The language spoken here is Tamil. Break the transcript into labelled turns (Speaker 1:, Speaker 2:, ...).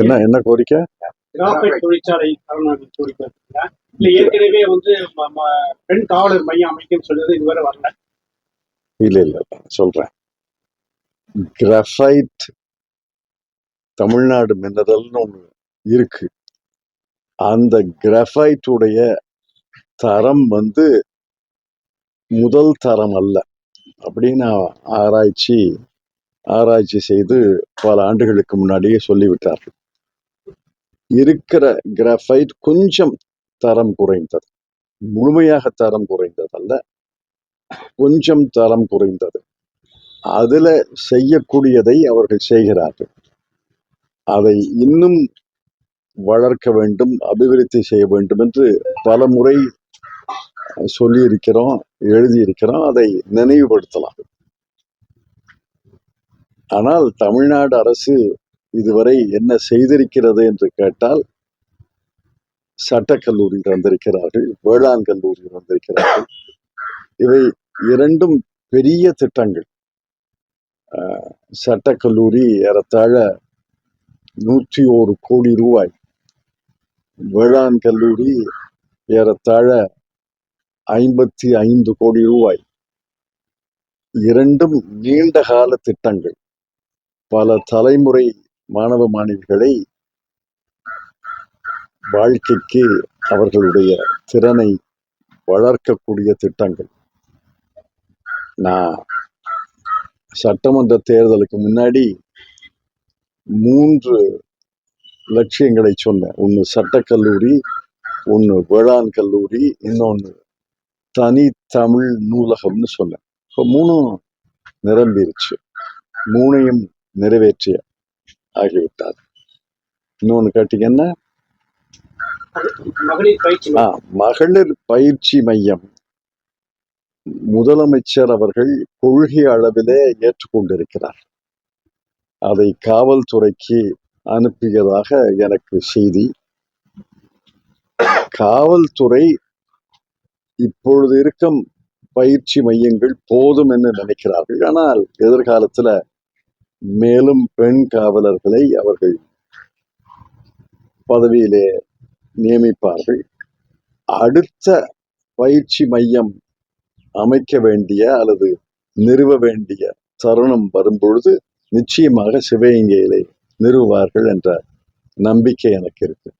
Speaker 1: என்ன என்ன கோரிக்கை?
Speaker 2: கிராஃபைட் தொழிற்சாலை கோரிக்கை? இல்ல ஏற்கனவே வந்து பெண் காவலர் மையம் அமைக்குன்னு சொன்னது இதுவரை வரல.
Speaker 1: இல்ல இல்ல சொல்றேன். கிராஃபைட் தமிழ்நாடு மினரல்னு ஒண்ணு இருக்கு. அந்த கிராஃபைட்டுடைய தரம் வந்து முதல் தரம் அல்ல. அப்படின்னு ஆராய்ச்சி ஆராய்ச்சி செய்து பல ஆண்டுகளுக்கு முன்னாடியே சொல்லிவிட்டார்கள். இருக்கிற கிரஃபைட் கொஞ்சம் தரம் குறைந்தது. முழுமையாக தரம் குறைந்ததல்ல. கொஞ்சம் தரம் குறைந்தது. அதுல செய்யக்கூடியதை அவர்கள் செய்கிறார்கள். அதை இன்னும் வளர்க்க வேண்டும் அபிவிருத்தி செய்ய வேண்டும் என்று பல முறை சொல்லியிருக்கிறோம் எழுதியிருக்கிறோம். அதை நினைவுபடுத்தலாம். ஆனால் தமிழ்நாடு அரசு இதுவரை என்ன செய்திருக்கிறது என்று கேட்டால் சட்டக்கல்லூரி வந்திருக்கிறார்கள் வேளாண் கல்லூரி வந்திருக்கிறார்கள். இவை இரண்டும் பெரிய திட்டங்கள். சட்டக்கல்லூரி ஏறத்தாழ நூற்றி ஒரு கோடி ரூபாய். வேளாண் கல்லூரி ஏறத்தாழ ஐம்பத்தி ஐந்து கோடி ரூபாய். இரண்டும் நீண்ட கால திட்டங்கள். பல தலைமுறை மாணவ மாணவிகளை வாழ்க்கைக்கு அவர்களுடைய திறனை வளர்க்கக்கூடிய திட்டங்கள். நான் சட்டமன்ற தேர்தலுக்கு முன்னாடி மூன்று லட்சியங்களை சொன்னேன். ஒன்று சட்டக்கல்லூரி ஒன்று வேளாண் கல்லூரி இன்னொன்று தனி தமிழ் நூலகம்னு சொன்னேன். இப்போ மூணும் நிரம்பிருச்சு. மூணையும் நிறைவேற்றிய ஆகிவிட்டார். இன்னொன்று கேட்டீங்கன்னா ஆ, மகளிர் பயிற்சி மையம். முதலமைச்சர் அவர்கள் கொள்கை அளவிலே ஏற்றுக்கொண்டிருக்கிறார். அதை காவல்துறைக்கு அனுப்பியதாக எனக்கு செய்தி. காவல்துறை இப்பொழுது இருக்கும் பயிற்சி மையங்கள் போதும் என்று நினைக்கிறார்கள். ஆனால் எதிர்காலத்துல மேலும் பெண் காவலர்களை அவர்கள் பதவியிலே நியமிப்பார்கள். அடுத்த பயிற்சி மையம் அமைக்க வேண்டிய அல்லது நிறுவ வேண்டிய தருணம் வரும்பொழுது நிச்சயமாக சிவகங்கையிலே நிறுவார்கள் என்ற நம்பிக்கை எனக்கு இருக்கு.